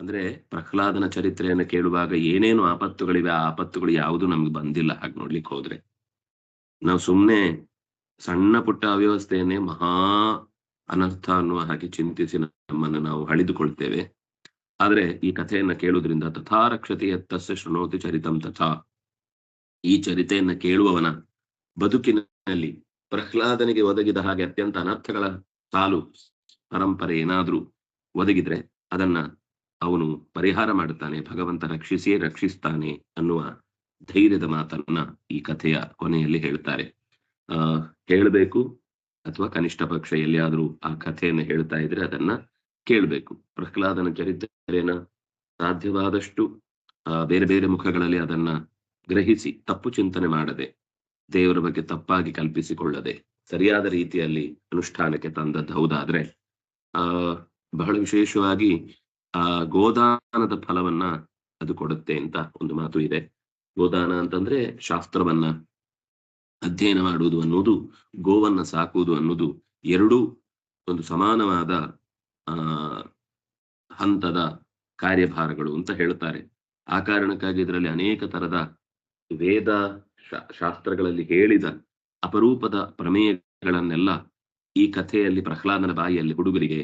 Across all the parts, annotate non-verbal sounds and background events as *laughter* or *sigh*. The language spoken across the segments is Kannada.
ಅಂದ್ರೆ ಪ್ರಹ್ಲಾದನ ಚರಿತ್ರೆಯನ್ನು ಕೇಳುವಾಗ ಏನೇನು ಆಪತ್ತುಗಳಿವೆ, ಆ ಆಪತ್ತುಗಳು ಯಾವುದು ನಮ್ಗೆ ಬಂದಿಲ್ಲ. ಹಾಗೆ ನೋಡ್ಲಿಕ್ಕೆ ಹೋದ್ರೆ ನಾವು ಸುಮ್ಮನೆ ಸಣ್ಣ ಪುಟ್ಟ ಅವ್ಯವಸ್ಥೆಯನ್ನೇ ಮಹಾ ಅನರ್ಥ ಅನ್ನುವ ಹಾಗೆ ಚಿಂತಿಸಿ ನಮ್ಮನ್ನು ನಾವು ಹಳಿದುಕೊಳ್ತೇವೆ ಆದ್ರೆ ಈ ಕಥೆಯನ್ನ ಕೇಳುವುದರಿಂದ ತಥಾ ರಕ್ಷತೆ ತಸ್ಯ ಶೃಣೋತಿ ಚರಿತಂ ತಥಾ. ಈ ಚರಿತೆಯನ್ನ ಕೇಳುವವನ ಬದುಕಿನಲ್ಲಿ ಪ್ರಹ್ಲಾದನಿಗೆ ಒದಗಿದ ಹಾಗೆ ಅತ್ಯಂತ ಅನರ್ಥಗಳ ಸಾಲು, ಪರಂಪರೆ ಏನಾದ್ರೂ ಒದಗಿದ್ರೆ ಅದನ್ನ ಅವನು ಪರಿಹಾರ ಮಾಡುತ್ತಾನೆ, ಭಗವಂತ ರಕ್ಷಿಸಿಯೇ ರಕ್ಷಿಸ್ತಾನೆ ಅನ್ನುವ ಧೈರ್ಯದ ಮಾತನ್ನ ಈ ಕಥೆಯ ಕೊನೆಯಲ್ಲಿ ಹೇಳ್ತಾರೆ. ಆ, ಹೇಳಬೇಕು ಅಥವಾ ಕನಿಷ್ಠ ಪಕ್ಷ ಎಲ್ಲಿಯಾದ್ರೂ ಆ ಕಥೆಯನ್ನು ಹೇಳ್ತಾ ಇದ್ರೆ ಅದನ್ನ ಕೇಳಬೇಕು. ಪ್ರಹ್ಲಾದನ ಚರಿತ್ರೆಯನ್ನ ಸಾಧ್ಯವಾದಷ್ಟು ಬೇರೆ ಬೇರೆ ಮುಖಗಳಲ್ಲಿ ಅದನ್ನ ಗ್ರಹಿಸಿ, ತಪ್ಪು ಚಿಂತನೆ ಮಾಡದೆ, ದೇವರ ಬಗ್ಗೆ ತಪ್ಪಾಗಿ ಕಲ್ಪಿಸಿಕೊಳ್ಳದೆ, ಸರಿಯಾದ ರೀತಿಯಲ್ಲಿ ಅನುಷ್ಠಾನಕ್ಕೆ ತಂದದ್ದು ಹೌದಾದ್ರೆ, ಆ, ಬಹಳ ವಿಶೇಷವಾಗಿ ಆ ಗೋದಾನದ ಫಲವನ್ನ ಅದು ಕೊಡುತ್ತೆ ಅಂತ ಒಂದು ಮಾತು ಇದೆ. ಗೋದಾನ ಅಂತಂದ್ರೆ ಶಾಸ್ತ್ರವನ್ನ ಅಧ್ಯಯನ ಮಾಡುವುದು ಅನ್ನೋದು ಗೋವನ್ನ ಸಾಕುವುದು ಅನ್ನೋದು ಎರಡೂ ಒಂದು ಸಮಾನವಾದ, ಆ, ಹಂತದ ಕಾರ್ಯಭಾರಗಳು ಅಂತ ಹೇಳ್ತಾರೆ ಆ ಕಾರಣಕ್ಕಾಗಿ ಇದರಲ್ಲಿ ಅನೇಕ ತರದ ವೇದ ಶಾಸ್ತ್ರಗಳಲ್ಲಿ ಹೇಳಿದ ಅಪರೂಪದ ಪ್ರಮೇಯಗಳನ್ನೆಲ್ಲ ಈ ಕಥೆಯಲ್ಲಿ ಪ್ರಹ್ಲಾದನ ಬಾಯಿಯಲ್ಲಿ ಹುಡುಗರಿಗೆ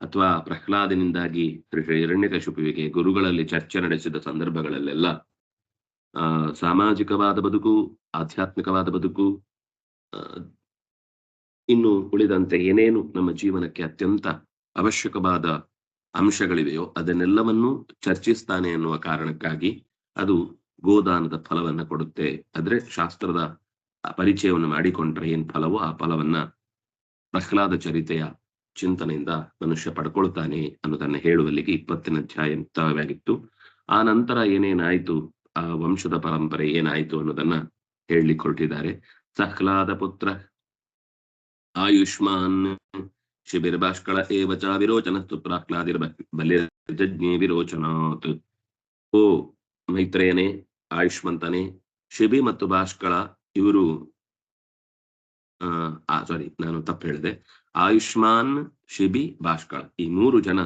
ಅಥವಾ ಪ್ರಹ್ಲಾದನಿಂದಾಗಿ ಹಿರಣ್ಯಕಶಿಪುವಿಗೆ ಗುರುಗಳಲ್ಲಿ ಚರ್ಚೆ ನಡೆಸಿದ ಸಂದರ್ಭಗಳಲ್ಲೆಲ್ಲ, ಆ, ಸಾಮಾಜಿಕವಾದ ಬದುಕು, ಆಧ್ಯಾತ್ಮಿಕವಾದ ಬದುಕು ಇನ್ನು ಉಳಿದಂತೆ ಏನೇನು ನಮ್ಮ ಜೀವನಕ್ಕೆ ಅತ್ಯಂತ ಅವಶ್ಯಕವಾದ ಅಂಶಗಳಿವೆಯೋ ಅದನ್ನೆಲ್ಲವನ್ನು ಚರ್ಚಿಸ್ತಾನೆ ಎನ್ನುವ ಕಾರಣಕ್ಕಾಗಿ ಅದು ಗೋದಾನದ ಫಲವನ್ನ ಕೊಡುತ್ತೆ. ಆದ್ರೆ ಶಾಸ್ತ್ರದ ಪರಿಚಯವನ್ನು ಮಾಡಿಕೊಂಡ್ರೆ ಏನ್ ಫಲವೋ ಆ ಫಲವನ್ನ ಪ್ರಹ್ಲಾದ ಚರಿತೆಯ ಚಿಂತನೆಯಿಂದ ಮನುಷ್ಯ ಪಡ್ಕೊಳ್ತಾನೆ ಅನ್ನೋದನ್ನ ಹೇಳುವಲ್ಲಿಗೆ ಇಪ್ಪತ್ತಿನ ಅಧ್ಯಾಯ ಮುಕ್ತಾಯವಾಗಿತ್ತು. ಆ ನಂತರ ಏನೇನಾಯ್ತು? ಆ ವಂಶದ ಪರಂಪರೆ ಏನಾಯ್ತು ಅನ್ನೋದನ್ನ ಹೇಳಲಿಕ್ಕೆ ಹೊರಟಿದ್ದಾರೆ. ಸಹ್ಲಾದ ಪುತ್ರ, ಆಯುಷ್ಮಾನ್ ಶಿಬಿರ್ಭಾಷ್ಕಳ ಏವಚ ವಿರೋಚನ ವಿರೋಚನಸ್ತು ಪ್ರಹ್ಲಾದಿರ್ ಬಲ್ಯಜ್ಞೆ ವಿರೋಚನಾತ್. ಓ ಮೈತ್ರೇಯನೇ, ಆಯುಷ್ಮಂತನೇ, ಶಿಬಿ ಮತ್ತು ಭಾಷ್ಕಳ ಇವರು, ಆ ಸಾರಿ ನಾನು ತಪ್ಪು ಹೇಳಿದೆ. ಆಯುಷ್ಮಾನ್ ಶಿಬಿ ಭಾಷ್ಕಳ ಈ ಮೂರು ಜನ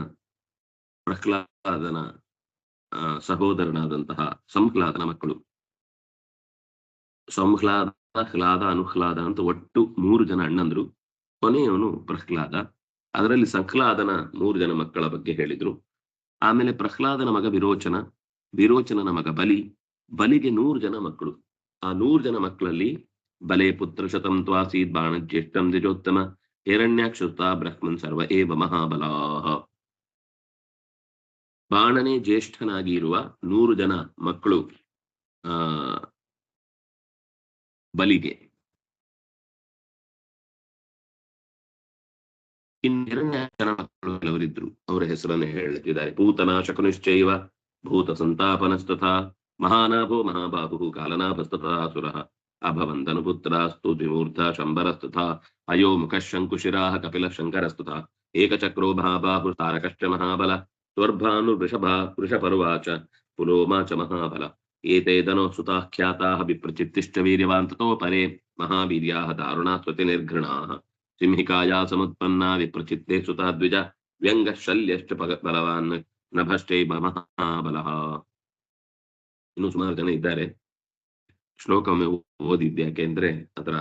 ಪ್ರಹ್ಲಾದನ ಸಹೋದರನಾದಂತಹ ಸಂಹ್ಲಾದನ ಮಕ್ಕಳು. ಸಂಹ್ಲಾದ, ಹ್ಲಾದ, ಅನುಹ್ಲಾದ ಅಂತ ಒಟ್ಟು ಮೂರು ಜನ ಅಣ್ಣಂದ್ರು. ಕೊನೆಯವನು ಪ್ರಹ್ಲಾದ. ಅದರಲ್ಲಿ ಸಂಹ್ಲಾದನ ಮೂರು ಜನ ಮಕ್ಕಳ ಬಗ್ಗೆ ಹೇಳಿದ್ರು. ಆಮೇಲೆ ಪ್ರಹ್ಲಾದನ ಮಗ ವಿರೋಚನ, ವಿರೋಚನನ ಮಗ ಬಲಿ, ಬಲಿಗೆ ನೂರು ಜನ ಮಕ್ಕಳು. ಆ ನೂರು ಜನ ಮಕ್ಕಳಲ್ಲಿ ಬಲೆ ಪುತ್ರ ಶತಂ ಬಾಣ ಜ್ಯೇಷ್ಠಂ ದ್ವಿಜೋತ್ತಮ ಹಿರಣ್ಯಾಕ್ಷುತ ಬ್ರಹ್ಮನ್ ಸರ್ವ ಏವ ಮಹಾಬಲಾಹ. ಬಾಣನೇ ಜ್ಯೇಷ್ಠನಾಗಿ ಇರುವ ನೂರು ಜನ ಮಕ್ಕಳು, ಆ, ಬಲಿಗೆ. ಇನ್ನೆರಣ್ಯಾಕ್ಷನ ಮಕ್ಕಳು ಕೆಲವರಿದ್ರು. ಅವರ ಹೆಸರನ್ನು ಹೇಳುತ್ತಿದ್ದಾರೆ. ಭೂತನಾಶಕನಿಶ್ಚೈವ ಭೂತ ಸಂತಾಪನಸ್ತಥಾ ಮಹಾನಾಭೋ ಮಹಾಬಾಹು, ಕಾಲನಾಭಸ್ತಥಾ ಅಭವಂತನು ಪುತ್ರಾಸ್ತು ದ್ವಿಮೂರ್ಧ ಶಂಬರಸ್ತಥಾ ಅಯೋ ಮುಖಶಂಕುಶಿರಾಹ ಕಪಿಲ ಶಂಕರಸ್ತಥಾ ಏಕಚಕ್ರೋ ಮಹಾಬಾಹು ತಾರಕಶ್ಚ ಮಹಾಬಲ ಸ್ವರ್ಭಾನು ವೃಷಭ ವೃಷಪರ್ವಾಚ ಪುಲೋಮಾ ಚ ಮಹಾಬಲ ಏತೆ ದನೋ ಸುತಾಖ್ಯಾತಾಃ ವಿಪ್ರಚಿತ್ತಿಶ್ಚ ವೀರ್ಯವಾನ್ ತತೋ ಪರೆ ಮಹಾವೀರ್ಯಾಃ ದಾರುಣಾ ಸ್ವತಿ ನಿರ್ಘೃಣಾಃ ಸಿಂಹಿಕಾಯಾ ಸಮುತ್ಪನ್ನಾ ವಿಪ್ರಚಿತ್ತೆ ಸುತಾ ದ್ವಿಜ ವ್ಯಂಗ ಶಲ್ಯಶ್ಚ ಬಲವಾನ್ ನಭಶ್ಚೈವ ಮಹಾಬಲಃ ಇನ್ನು ಸುಮಾರು ಜನ ಶ್ಲೋಕವೊಮ್ಮೆ ಓದಿದ್ದೆ ಯಾಕೆಂದ್ರೆ ಅದರ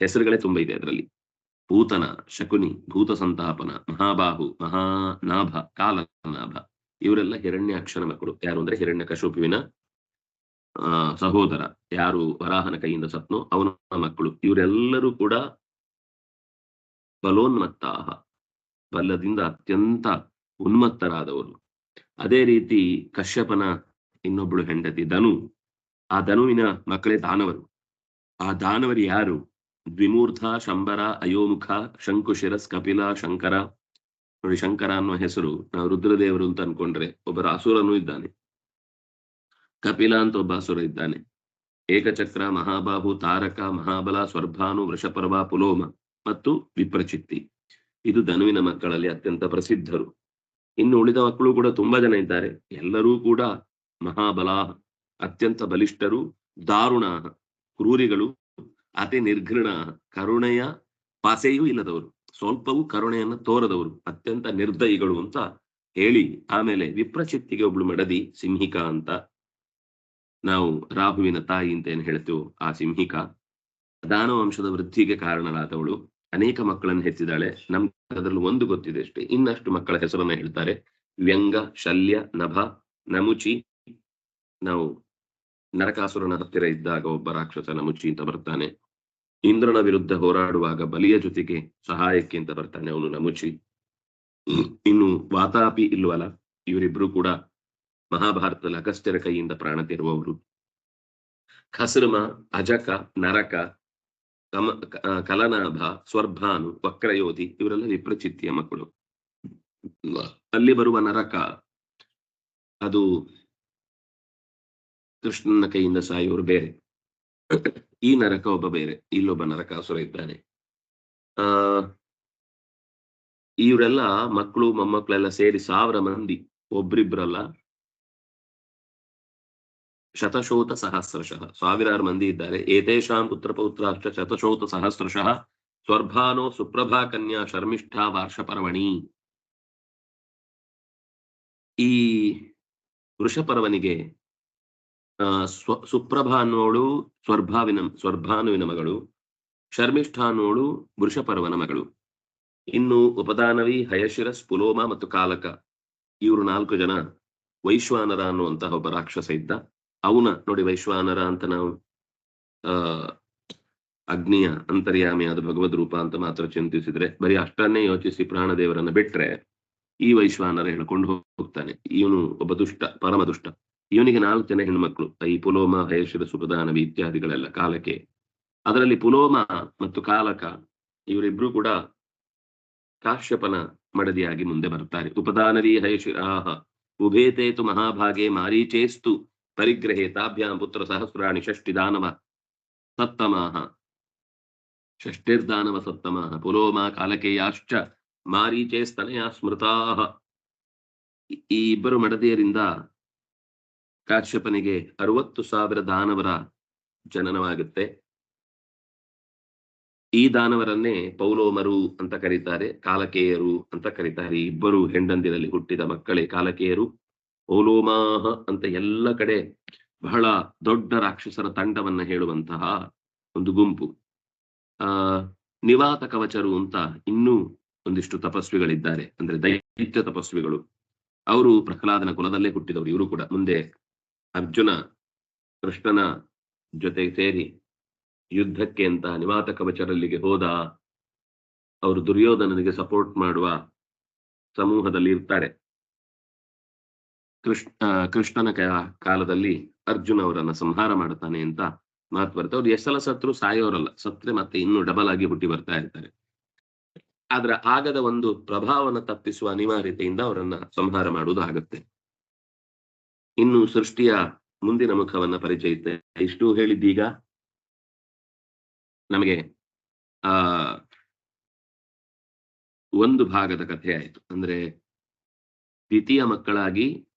ಹೆಸರುಗಳೇ ತುಂಬಾ ಇದೆ ಅದರಲ್ಲಿ. ಭೂತನ, ಶಕುನಿ, ಭೂತ ಸಂತಾಪನ, ಮಹಾಬಾಹು ಮಹಾನಾಭ ಕಾಲನಾಭ ಇವರೆಲ್ಲ ಹಿರಣ್ಯಾಕ್ಷರ ಮಕ್ಕಳು ಯಾರು ಅಂದ್ರೆ ಹಿರಣ್ಯ ಕಶೋಪುವಿನ ಸಹೋದರ. ಯಾರು ವರಾಹನ ಕೈಯಿಂದ ಸತ್ನೋ, ಅವನ ಮಕ್ಕಳು. ಇವರೆಲ್ಲರೂ ಕೂಡ ಬಲೋನ್ಮತ್ತಾಹ ಬಲ್ಲದಿಂದ ಅತ್ಯಂತ ಉನ್ಮತ್ತರಾದವರು. ಅದೇ ರೀತಿ ಕಶ್ಯಪನ ಇನ್ನೊಬ್ಬಳು ಹೆಂಡತಿ ಧನು. ಆ ಧನುವಿನ ಮಕ್ಕಳೇ ದಾನವರು. ಆ ದಾನವರು ಯಾರು? ದ್ವಿಮೂರ್ಧ, ಶಂಬರ, ಅಯೋಮುಖ, ಶಂಕುಶಿರಸ್, ಕಪಿಲ, ಶಂಕರ. ನೋಡಿ, ಶಂಕರ ಅನ್ನೋ ಹೆಸರು ನಾವು ರುದ್ರದೇವರು ಅಂತ ಅನ್ಕೊಂಡ್ರೆ ಒಬ್ಬ ರಾಸುರನು ಇದ್ದಾನೆ. ಕಪಿಲ ಅಂತ ಒಬ್ಬ ಅಸುರ ಇದ್ದಾನೆ. ಏಕಚಕ್ರ, ಮಹಾಬಾಹು, ತಾರಕ, ಮಹಾಬಲ, ಸ್ವರ್ಭಾನು, ವೃಷಪರ್ವ, ಪುಲೋಮ ಮತ್ತು ವಿಪ್ರಚಿತ್ತಿ. ಇದು ಧನುವಿನ ಮಕ್ಕಳಲ್ಲಿ ಅತ್ಯಂತ ಪ್ರಸಿದ್ಧರು. ಇನ್ನು ಉಳಿದ ಮಕ್ಕಳು ಕೂಡ ತುಂಬಾ ಜನ ಇದ್ದಾರೆ. ಎಲ್ಲರೂ ಕೂಡ ಮಹಾಬಲ ಅತ್ಯಂತ ಬಲಿಷ್ಠರು ದಾರುಣ ಕ್ರೂರಿಗಳು, ಅತಿ ನಿರ್ಘೃಣ ಕರುಣೆಯ ಪಾಸೆಯೂ ಇಲ್ಲದವರು, ಸ್ವಲ್ಪವೂ ಕರುಣೆಯನ್ನು ತೋರದವರು, ಅತ್ಯಂತ ನಿರ್ದಯಿಗಳು ಅಂತ ಹೇಳಿ ಆಮೇಲೆ ವಿಪ್ರಚಿತ್ತಿಗೆ ಒಬ್ಳು ಮಡದಿ ಸಿಂಹಿಕಾ ಅಂತ ನಾವು ರಾಹುವಿನ ತಾಯಿ ಅಂತ ಏನು ಹೇಳ್ತೇವೆ ಆ ಸಿಂಹಿಕಾ. ದಾನವಂಶದ ವೃದ್ಧಿಗೆ ಕಾರಣರಾದವಳು ಅನೇಕ ಮಕ್ಕಳನ್ನು ಹೆತ್ತಿದ್ದಾಳೆ. ನಮ್ಗೆ ಅದರಲ್ಲಿ ಒಂದು ಗೊತ್ತಿದೆ ಅಷ್ಟೇ. ಇನ್ನಷ್ಟು ಮಕ್ಕಳ ಹೆಸರನ್ನ ಹೇಳ್ತಾರೆ. ವ್ಯಂಗ, ಶಲ್ಯ, ನಭ, ನಮುಚಿ. ನಾವು ನರಕಾಸುರನ ಹತ್ತಿರ ಇದ್ದಾಗ ಒಬ್ಬ ರಾಕ್ಷಸನ ಮುಚ್ಚಿ ಅಂತ ಬರ್ತಾನೆ. ಇಂದ್ರನ ವಿರುದ್ಧ ಹೋರಾಡುವಾಗ ಬಲಿಯ ಜೊತೆಗೆ ಸಹಾಯಕ್ಕೆ ಅಂತ ಬರ್ತಾನೆ ಅವನು ನಮುಚಿ ಇನ್ನು ವಾತಾಪಿ ಇಲ್ವಲ್ಲ, ಇವರಿಬ್ರು ಕೂಡ ಮಹಾಭಾರತದಲ್ಲಿ ಅಗಸ್ತ್ಯರ ಕೈಯಿಂದ ಪ್ರಾಣ ತೆರುವವರು. ಖಸರ್ಮ ಅಜಕ, ನರಕ, ಕಮ ಕಲನಾಭ, ಸ್ವರ್ಭಾನು, ವಕ್ರಯೋಧಿ ಇವರೆಲ್ಲ ವಿಪ್ರಚಿತ್ತಿಯ ಮಕ್ಕಳು. ಅಲ್ಲಿ ಬರುವ ನರಕ, ಅದು ಕೃಷ್ಣನ ಕೈಯಿಂದ ಸಾಯುವರು ಬೇರೆ. ಈ ನರಕ ಒಬ್ಬ ಬೇರೆ, ಇಲ್ಲೊಬ್ಬ ನರಕಾಸುರ ಇದ್ದಾನೆ. ಆ, ಇವರೆಲ್ಲ ಮಕ್ಕಳು, ಮೊಮ್ಮಕ್ಕಳೆಲ್ಲ ಸೇರಿ ಸಾವಿರ ಮಂದಿ, ಒಬ್ರಿಬ್ರಲ್ಲ. ಶತಶೋತ ಸಹಸ್ರಶಃ, ಸಾವಿರಾರು ಮಂದಿ ಇದ್ದಾರೆ. ಏತೇಷಾಂ ಪುತ್ರ ಪೌತ್ರಾಶ್ಚ ಶತಶೋತ ಸಹಸ್ರಶಃ, ಸ್ವರ್ಭಾನೋ ಸುಪ್ರಭಾ ಕನ್ಯಾ ಶರ್ಮಿಷ್ಠಾ ವಾರ್ಷಪರ್ವಣಿ. ಈ ವೃಷಪರ್ವನಿಗೆ ಸ್ವ ಸುಪ್ರಭ ಅನ್ನೋಳು ಸ್ವರ್ಭಾವಿನ, ಸ್ವರ್ಭಾನುವಿನ ಮಗಳು ಶರ್ಮಿಷ್ಠ ಅನ್ನೋಳು ವೃಷಪರ್ವನ ಮಗಳು. ಇನ್ನು ಉಪದಾನವಿ ಹಯಶಿರಸ್, ಪುಲೋಮ ಮತ್ತು ಕಾಲಕ. ಇವರು ನಾಲ್ಕು ಜನ ವೈಶ್ವಾನರ ಅನ್ನುವಂತಹ ಒಬ್ಬ ರಾಕ್ಷಸ ಇದ್ದ. ಅವನ ನೋಡಿ ವೈಶ್ವಾನರ ಅಂತ ನಾವು, ಆ, ಅಗ್ನಿಯ ಅಂತರ್ಯಾಮಿಯಾದ ಭಗವದ್ ರೂಪ ಅಂತ ಮಾತ್ರ ಚಿಂತಿಸಿದ್ರೆ, ಬರೀ ಅಷ್ಟನ್ನೇ ಯೋಚಿಸಿ ಪ್ರಾಣದೇವರನ್ನ ಬಿಟ್ರೆ ಈ ವೈಶ್ವಾನರ ಹೇಳ್ಕೊಂಡು ಹೋಗ್ತಾನೆ. ಇವನು ಒಬ್ಬ ದುಷ್ಟ ಪರಮ ದುಷ್ಟ ಇವನಿಗೆ ನಾಲ್ಕು ಜನ ಹೆಣ್ಮಕ್ಳು, ಈ ಪುಲೋಮ, ಹಯಶಿರ ಸುಪದಾನವಿ ಇತ್ಯಾದಿಗಳೆಲ್ಲ ಕಾಲಕ್ಕೆ. ಅದರಲ್ಲಿ ಪುಲೋಮ ಮತ್ತು ಕಾಲಕ ಇವರಿಬ್ರು ಕೂಡ ಕಾಶ್ಯಪನ ಮಡದಿಯಾಗಿ ಮುಂದೆ ಬರ್ತಾರೆ ಉಪದಾನವಿ ಹಯಶಿರಾಹ, ಉಭೇತೇತು ಮಹಾಭಾಗೆ ಮಾರೀಚೇಸ್ತು, ಪರಿಗ್ರಹೇ ತಾಭ್ಯಾಂ ಪುತ್ರ ಸಹಸ್ರಾಣಿ ಷಷ್ಟಿ ದಾನವ ಸತ್ತಮಾಹ. ಷಷ್ಟಿರ್ದಾನವ ಸತ್ತಮಾಹ. ಪುಲೋಮ ಕಾಲಕೇಯಾಶ್ಚ ಮಾರೀಚೇಸ್ತನೆಯ ಸ್ಮೃತಾಹ ಈ ಇಬ್ಬರು ಮಡದಿಯರಿಂದ ಕಾಶ್ಯಪನಿಗೆ ಅರವತ್ತು ಸಾವಿರ ದಾನವರ ಜನನವಾಗುತ್ತೆ. ಈ ದಾನವರನ್ನೇ ಪೌಲೋಮರು ಅಂತ ಕರೀತಾರೆ, ಕಾಲಕೇಯರು ಅಂತ ಕರೀತಾರೆ. ಇಬ್ಬರು ಹೆಂಡಂದಿರಲ್ಲಿ ಹುಟ್ಟಿದ ಮಕ್ಕಳೇ ಕಾಲಕೇಯರು. ಪೌಲೋಮಾಹ ಅಂತ ಎಲ್ಲ ಕಡೆ ಬಹಳ ದೊಡ್ಡ ರಾಕ್ಷಸರ ತಂಡವನ್ನ ಹೇಳುವಂತಹ ಒಂದು ಗುಂಪು. ಆ, ನಿವಾತ ಕವಚರು ಅಂತ ಇನ್ನೂ ಒಂದಿಷ್ಟು ತಪಸ್ವಿಗಳಿದ್ದಾರೆ. ಅಂದ್ರೆ ದೈತ್ಯ ತಪಸ್ವಿಗಳು. ಅವರು ಪ್ರಹ್ಲಾದನ ಕುಲದಲ್ಲೇ ಹುಟ್ಟಿದವರು, ಇವರು ಕೂಡ ಮುಂದೆ ಅರ್ಜುನ, ಕೃಷ್ಣನ ಜೊತೆ ಸೇರಿ ಯುದ್ಧಕ್ಕೆ ಅಂತ ನಿವಾತ ಕವಚರಲ್ಲಿಗೆ ಹೋದ ಅವರು ದುರ್ಯೋಧನನಿಗೆ ಸಪೋರ್ಟ್ ಮಾಡುವ ಸಮೂಹದಲ್ಲಿ ಇರ್ತಾರೆ. ಕೃಷ್ಣ ಕೃಷ್ಣನ ಕಾಲದಲ್ಲಿ ಅರ್ಜುನ ಅವರನ್ನ ಸಂಹಾರ ಮಾಡ್ತಾನೆ ಅಂತ ಮಾತು ಬರುತ್ತೆ. ಅವ್ರು ಎಷ್ಟೆಲ್ಲ ಸತ್ರು ಸಾಯೋರಲ್ಲ ಸತ್ರೆ ಮತ್ತೆ ಇನ್ನೂ ಡಬಲ್ ಆಗಿ ಹುಟ್ಟಿ ಬರ್ತಾ ಇರ್ತಾರೆ. ಆದ್ರೆ ಆಗದ ಒಂದು ಪ್ರಭಾವನ ತಪ್ಪಿಸುವ ಅನಿವಾರ್ಯತೆಯಿಂದ ಅವರನ್ನ ಸಂಹಾರ ಮಾಡುವುದು ಆಗುತ್ತೆ. ಇನ್ನು ಸೃಷ್ಟಿಯ ಮುಂದಿನ ಮುಖವನ್ನ ಪರಿಚಯಿಸುತ್ತೆ ಇಷ್ಟು ಹೇಳಿದ್ದೀಗ ನಮಗೆ, ಆ, ಒಂದು ಭಾಗದ ಕಥೆ ಆಯಿತು. ಅಂದ್ರೆ ದ್ವಿತೀಯ ಮಕ್ಕಳಾಗಿ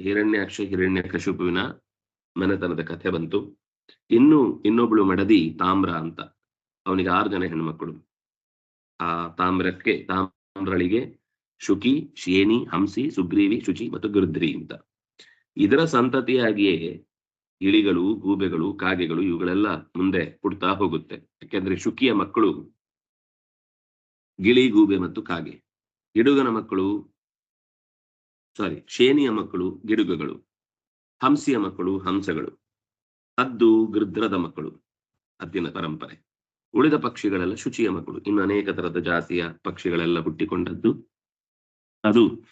ಹಿರಣ್ಯಾಕ್ಷ, ಹಿರಣ್ಯಕಶಿಪುವಿನ ಮನೆತನದ ಕಥೆ ಬಂತು. ಇನ್ನು ಇನ್ನೊಬ್ಳು ಮಡದಿ, ತಾಮ್ರ ಅಂತ. ಅವನಿಗೆ ಆರು ಜನ ಹೆಣ್ಮಕ್ಕಳು ಆ ತಾಮ್ರಕ್ಕೆ, ತಾಮ್ರಳಿಗೆ ಶುಕಿ, ಶೇನಿ, ಹಂಸಿ, ಸುಗ್ರೀವಿ, ಶುಚಿ ಮತ್ತು ಗೃದ್ರಿ ಅಂತ. ಇದರ ಸಂತತಿಯಾಗಿಯೇ ಇಳಿಗಳು, ಗೂಬೆಗಳು, ಕಾಗೆಗಳು ಇವುಗಳೆಲ್ಲ ಮುಂದೆ ಹುಡ್ತಾ ಹೋಗುತ್ತೆ. ಯಾಕೆಂದ್ರೆ ಶುಕಿಯ ಮಕ್ಕಳು ಗಿಳಿ, ಗೂಬೆ ಮತ್ತು ಕಾಗೆ. ಗಿಡುಗನ ಮಕ್ಕಳು ಸಾರಿ ಶೇನಿಯ ಮಕ್ಕಳು, ಗಿಡುಗಗಳು. ಹಂಸಿಯ ಮಕ್ಕಳು, ಹಂಸಗಳು. ಹದ್ದು, ಗೃದ್ರದ ಮಕ್ಕಳು ಅದ್ದಿನ ಪರಂಪರೆ. ಉಳಿದ ಪಕ್ಷಿಗಳೆಲ್ಲ ಶುಚಿಯ ಮಕ್ಕಳು. ಇನ್ನು ಅನೇಕ ತರದ ಜಾತಿಯ ಪಕ್ಷಿಗಳೆಲ್ಲ ಹುಟ್ಟಿಕೊಂಡದ್ದು ಅದು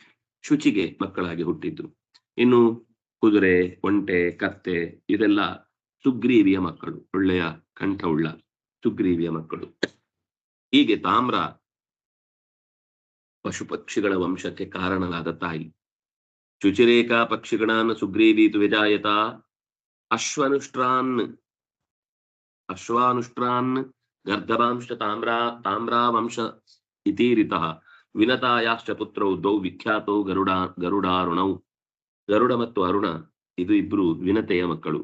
ಶುಚಿಗೆ ಮಕ್ಕಳಾಗಿ ಹುಟ್ಟಿದ್ದು. ಇನ್ನು ಕುದುರೆ, ಒಂಟೆ, ಕತ್ತೆ ಇದೆಲ್ಲ ಸುಗ್ರೀವಿಯ ಮಕ್ಕಳು, ಒಳ್ಳೆಯ ಕಂಠವುಳ್ಳ ಸುಗ್ರೀವಿಯ ಮಕ್ಕಳು. ಹೀಗೆ ತಾಮ್ರ ಪಶು ಪಕ್ಷಿಗಳ ವಂಶಕ್ಕೆ ಕಾರಣನಾದ ತಾಯಿ. ಶುಚಿರೇಖಾ ಪಕ್ಷಿಗಳನ್ನು ಸುಗ್ರೀವೀತು ವಿಜಾಯತ. ಅಶ್ವನುಷ್ಟ್ರಾನ್ ಅಶ್ವಾನುಷ್ಟ್ರಾನ್ ಗರ್ಧವಾಂಶ ತಾಮ್ರ ತಾಮ್ರಾವಂಶ ಇತೀರಿತ ವಿನತಾಯಾಶ್ಚ ಪುತ್ರೌ ದ್ವೌ ವಿಖ್ಯಾತೌ ಗರುಡ, ಗರುಡಾರುಣೌ. ಗರುಡ ಮತ್ತು ಅರುಣ, ಇದು ಇಬ್ರು ವಿನತೆಯ ಮಕ್ಕಳು.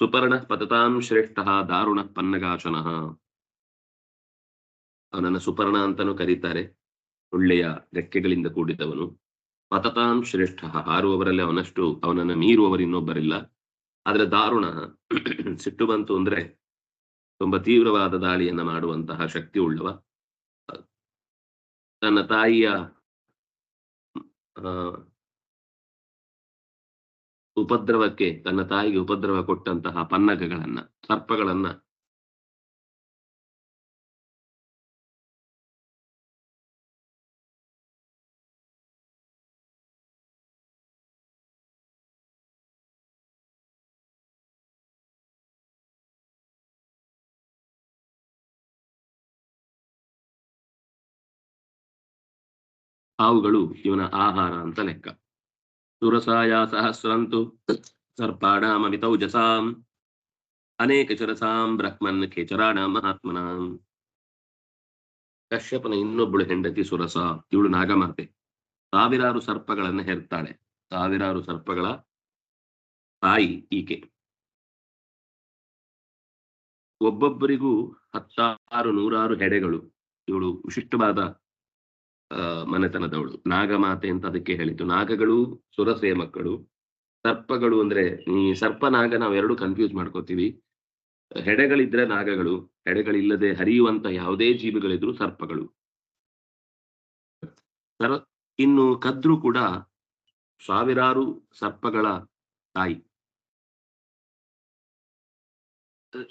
ಸುಪರ್ಣ ಪತತಾಂ ಶ್ರೇಷ್ಠ ದಾರುಣ ಪನ್ನಗಾಶನಃ ಅವನನ್ನ ಸುಪರ್ಣ ಅಂತಾನು ಕರೀತಾರೆ. ಒಳ್ಳೆಯ ರೆಕ್ಕೆಗಳಿಂದ ಕೂಡಿದವನು. ಪತತಾಂ ಶ್ರೇಷ್ಠ, ಹಾರುವವರಲ್ಲಿ ಅವನಷ್ಟು ಅವನನ್ನು ಮೀರುವವರು ಇನ್ನೊಬ್ಬರಿಲ್ಲ. ಆದ್ರೆ ದಾರುಣ *clears throat* ಸಿಟ್ಟು ಬಂತು ಅಂದ್ರೆ ತುಂಬಾ ತೀವ್ರವಾದ ದಾಳಿಯನ್ನ ಮಾಡುವಂತಹ ಶಕ್ತಿ ಉಳ್ಳವ. ತನ್ನ ತಾಯಿಯ ಉಪದ್ರವಕ್ಕೆ ತನ್ನ ತಾಯಿಗೆ ಉಪದ್ರವ ಕೊಟ್ಟಂತಹ ಪನ್ನಗಗಳನ್ನ ಸರ್ಪಗಳನ್ನ ಹಾವುಗಳು ಇವನ ಆಹಾರ ಅಂತ ಲೆಕ್ಕ. ಸುರಸಾಯ ಸಹಸ್ರಂತು ಸರ್ಪಾಣಾಮಮಿತೌಜಸಾಂ ಅನೇಕ ಚರಸಾಂ ಬ್ರಹ್ಮನ್ ಖೇಚರಾಣ ಮಹಾತ್ಮನಾಂ ಕಶ್ಯಪನ ಇನ್ನೊಬ್ಬಳು ಹೆಂಡತಿ ಸುರಸ, ಇವಳು ನಾಗಮಾತೆ ಸಾವಿರಾರು ಸರ್ಪಗಳನ್ನ ಹೆರ್ತಾಳೆ। ಸಾವಿರಾರು ಸರ್ಪಗಳ ತಾಯಿ ಈಕೆ। ಒಬ್ಬೊಬ್ಬರಿಗೂ ಹತ್ತಾರು ನೂರಾರು ಹೆಡೆಗಳು. ಇವಳು ವಿಶಿಷ್ಟವಾದ ಮನೆತನದವಳು. ನಾಗಮಾತೆ ಅಂತ ಅದಕ್ಕೆ ಹೇಳಿತು ನಾಗಗಳು, ಸುರಸೆಯ ಮಕ್ಕಳು. ಸರ್ಪಗಳು ಅಂದ್ರೆ, ಈ ಸರ್ಪ, ನಾಗ ನಾವೆರಡು ಕನ್ಫ್ಯೂಸ್ ಮಾಡ್ಕೋತೀವಿ. ಹೆಡೆಗಳಿದ್ರೆ ನಾಗಗಳು, ಹೆಡೆಗಳಿಲ್ಲದೆ ಹರಿಯುವಂತ ಯಾವುದೇ ಜೀವಿಗಳಿದ್ರು ಸರ್ಪಗಳು. ಸರ, ಇನ್ನು ಕದ್ರು ಕೂಡ ಸಾವಿರಾರು ಸರ್ಪಗಳ ತಾಯಿ.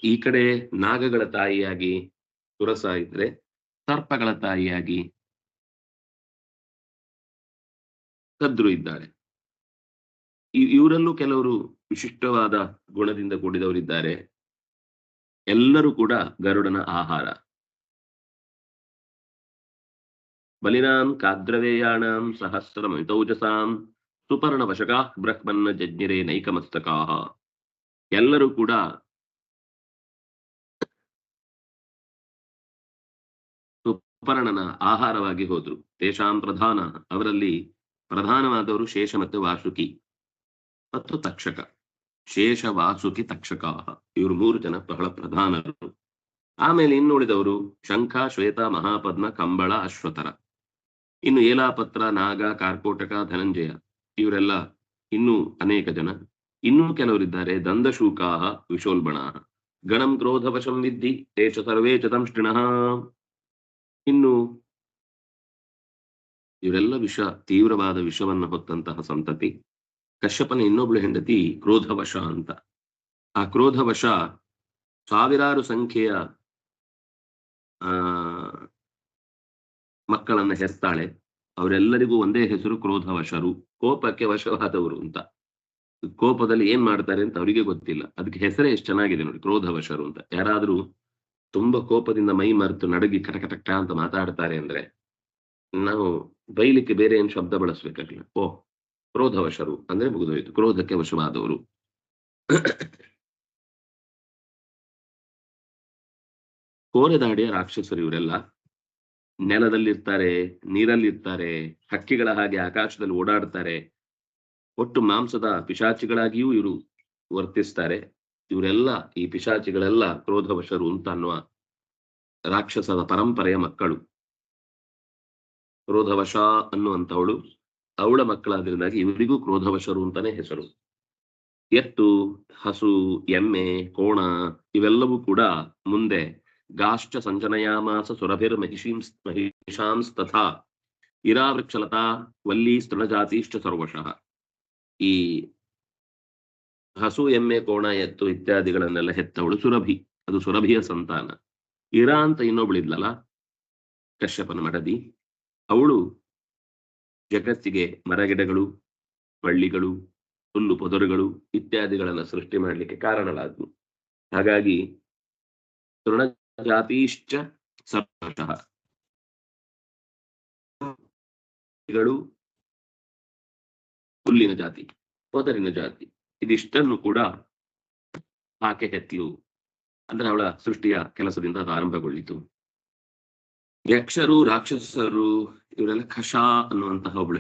ಈ ಕಡೆ ನಾಗಗಳ ತಾಯಿಯಾಗಿ ಸುರಸ ಇದ್ರೆ, ಸರ್ಪಗಳ ತಾಯಿಯಾಗಿ ಕದ್ರು ಇದ್ದಾರೆ. ಇವರಲ್ಲೂ ಕೆಲವರು ವಿಶಿಷ್ಟವಾದ ಗುಣದಿಂದ ಕೂಡಿದವರಿದ್ದಾರೆ. ಎಲ್ಲರೂ ಕೂಡ ಗರುಡನ ಆಹಾರ. ಬಲಿನಾಂ ಕಾದ್ರವೇಯಾಣಾಂ ಸಹಸ್ರಮಿತೌಜಸಾಂ ಸುಪರ್ಣ ವಶಕಾ ಬ್ರಹ್ಮನ್ನ ಜಜ್ಞಿರೇ ನೈಕಮಸ್ತಕಾ. ಎಲ್ಲರೂ ಕೂಡ ಸುಪರ್ಣನ ಆಹಾರವಾಗಿ ಹೋದ್ರು. ತೇಷಾಂ ಪ್ರಧಾನ ಅವರಲ್ಲಿ ಪ್ರಧಾನವಾದವರು ಶೇಷ ಮತ್ತು ವಾಸುಕಿ. ಮತ್ತು ತಕ್ಷಕ. ಶೇಷ, ವಾಸುಕಿ, ತಕ್ಷಕ. ಇವರು ಮೂರು ಜನ ಬಹಳ ಪ್ರಧಾನರು. ಆಮೇಲೆ ಇನ್ನುಳಿದವರು ಶಂಖ, ಶ್ವೇತ, ಮಹಾಪದ್ಮ, ಕಂಬಳ ಅಶ್ವತರ ಇನ್ನು ಏಲಾಪತ್ರ, ನಾಗ, ಕಾರ್ಕೋಟಕ, ಧನಂಜಯ. ಇವರೆಲ್ಲ ಇನ್ನೂ ಅನೇಕ ಜನ. ಇನ್ನೂ ಕೆಲವರಿದ್ದಾರೆ. ದಂದಶೂಕಾ ವಿಶೋಲ್ಬಣ. ಗಣಂ ಕ್ರೋಧವಶಂ ವಿದ್ಧಿ ತೇಷ ಸರ್ವೇ ಚತಂಷ್ಟಿಣ ಇನ್ನು ಇವರೆಲ್ಲ ವಿಷ, ತೀವ್ರವಾದ ವಿಷವನ್ನು ಹೊತ್ತಂತಹ ಸಂತತಿ. ಕಶ್ಯಪನ ಇನ್ನೊಬ್ಳು ಹೆಂಡತಿ ಕ್ರೋಧವಶ ಅಂತ. ಆ ಕ್ರೋಧವಶ ಸಾವಿರಾರು ಸಂಖ್ಯೆಯ, ಆ, ಮಕ್ಕಳನ್ನ ಹೆರ್ತಾಳೆ ಅವರೆಲ್ಲರಿಗೂ ಒಂದೇ ಹೆಸರು ಕ್ರೋಧವಶರು. ಕೋಪಕ್ಕೆ ವಶವಾದವರು ಅಂತ. ಕೋಪದಲ್ಲಿ ಏನ್ ಮಾಡ್ತಾರೆ ಅಂತ ಅವರಿಗೆ ಗೊತ್ತಿಲ್ಲ. ಅದಕ್ಕೆ ಹೆಸರೇ ಎಷ್ಟು ಚೆನ್ನಾಗಿದೆ ನೋಡಿ, ಕ್ರೋಧವಶರು ಅಂತ. ಯಾರಾದ್ರೂ ತುಂಬಾ ಕೋಪದಿಂದ ಮೈ ಮರೆತು ನಡಗಿ ಕಟಕಟಕ ಅಂತ ಮಾತಾಡ್ತಾರೆ ಅಂದ್ರೆ ನಾವು ಬೈಲಿಕ್ಕೆ ಬೇರೆ ಏನು ಶಬ್ದ ಬಳಸ್ಬೇಕಾಗಿಲ್ಲ. ಓ, ಕ್ರೋಧವಶರು ಅಂದ್ರೆ ಮುಗಿದೋಯ್ತು. ಕ್ರೋಧಕ್ಕೆ ವಶವಾದವರು. ಕೋರೆದಾಡಿಯ ರಾಕ್ಷಸರು ಇವರೆಲ್ಲ ನೆಲದಲ್ಲಿರ್ತಾರೆ, ನೀರಲ್ಲಿರ್ತಾರೆ, ಹಕ್ಕಿಗಳ ಹಾಗೆ ಆಕಾಶದಲ್ಲಿ ಓಡಾಡ್ತಾರೆ. ಒಟ್ಟು ಮಾಂಸದ ಪಿಶಾಚಿಗಳಾಗಿಯೂ ಇವರು ವರ್ತಿಸ್ತಾರೆ. ಇವರೆಲ್ಲ ಈ ಪಿಶಾಚಿಗಳೆಲ್ಲ ಕ್ರೋಧವಶರು ಅಂತ ಅನ್ನುವ ರಾಕ್ಷಸದ ಪರಂಪರೆಯ ಮಕ್ಕಳು. ಕ್ರೋಧವಶ ಅನ್ನುವಂಥವಳು ಅವಳ ಮಕ್ಕಳಾದ್ರಿಂದಾಗಿ ಇವರಿಗೂ ಕ್ರೋಧವಶರು ಅಂತಾನೆ ಹೆಸರು. ಎತ್ತು, ಹಸು, ಎಮ್ಮೆ, ಕೋಣ ಇವೆಲ್ಲವೂ ಕೂಡ ಮುಂದೆ ಗಾಶ್ಚ ಸಂಜನಯಾಮಾಸ ಸುರಭಿರ್ ಮಹಿಷೀಂಸ್, ಮಹಿಷಾಂಸ್ ತಥಾ ಇರಾವೃಕ್ಷಲತಾ ವಲ್ಲಿ ಸ್ತೃಣಜಾತಿಶ್ಚ ಸರ್ವಶಃ. ಈ ಹಸು, ಎಮ್ಮೆ, ಕೋಣ, ಎತ್ತು ಇತ್ಯಾದಿಗಳನ್ನೆಲ್ಲ ಹೆತ್ತವಳು ಸುರಭಿ. ಅದು ಸುರಭಿಯ ಸಂತಾನ. ಇರಾ ಅಂತ ಇನ್ನೊಬ್ಳಿದ್ಲಲ್ಲ ಕಶ್ಯಪನ ಮಡದಿ. ಅವಳು ಜಗತ್ತಿಗೆ ಮರಗಿಡಗಳು, ಬಳ್ಳಿಗಳು, ಹುಲ್ಲು ಪೊದರುಗಳು ಇತ್ಯಾದಿಗಳನ್ನು ಸೃಷ್ಟಿ ಮಾಡಲಿಕ್ಕೆ ಕಾರಣಳಾದ್ಲು ಹಾಗಾಗಿ ತೃಣಜಾತೀಶ್ಚ ಸರ್ವಶಃ ಗಳು ಹುಲ್ಲಿನ ಜಾತಿ, ಪೊದರಿನ ಜಾತಿ, ಇದಿಷ್ಟನ್ನು ಕೂಡ ಆಕೆ ಹೆತ್ತಲು ಅಂದ್ರೆ ಅವಳ ಸೃಷ್ಟಿಯ ಕೆಲಸದಿಂದ ಅದು ಆರಂಭಗೊಳ್ಳಿತು. ಯಕ್ಷರು ರಾಕ್ಷಸರು ಇವರೆಲ್ಲ ಖಶ ಅನ್ನುವಂತಹ ಒಬ್ಳು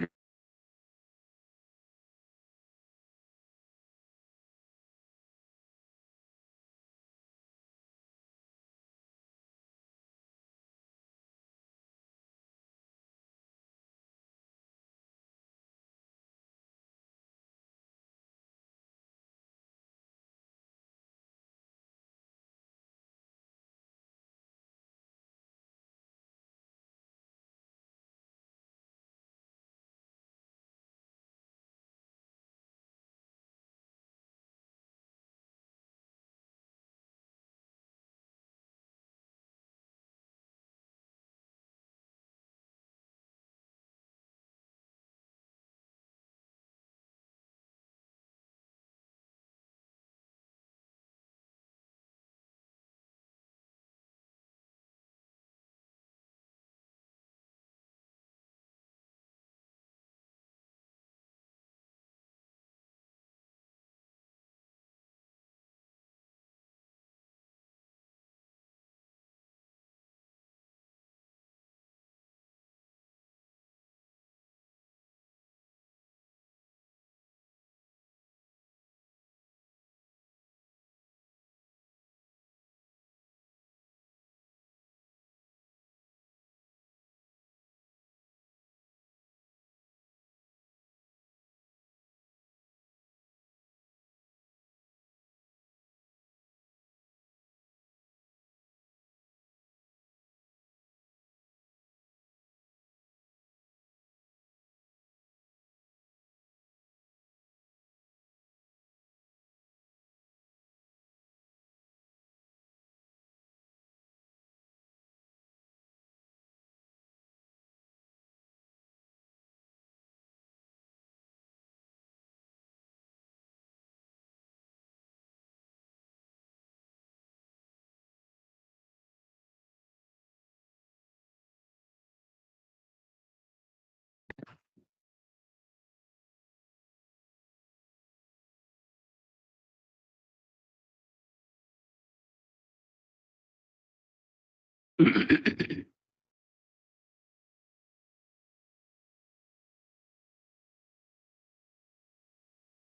*coughs*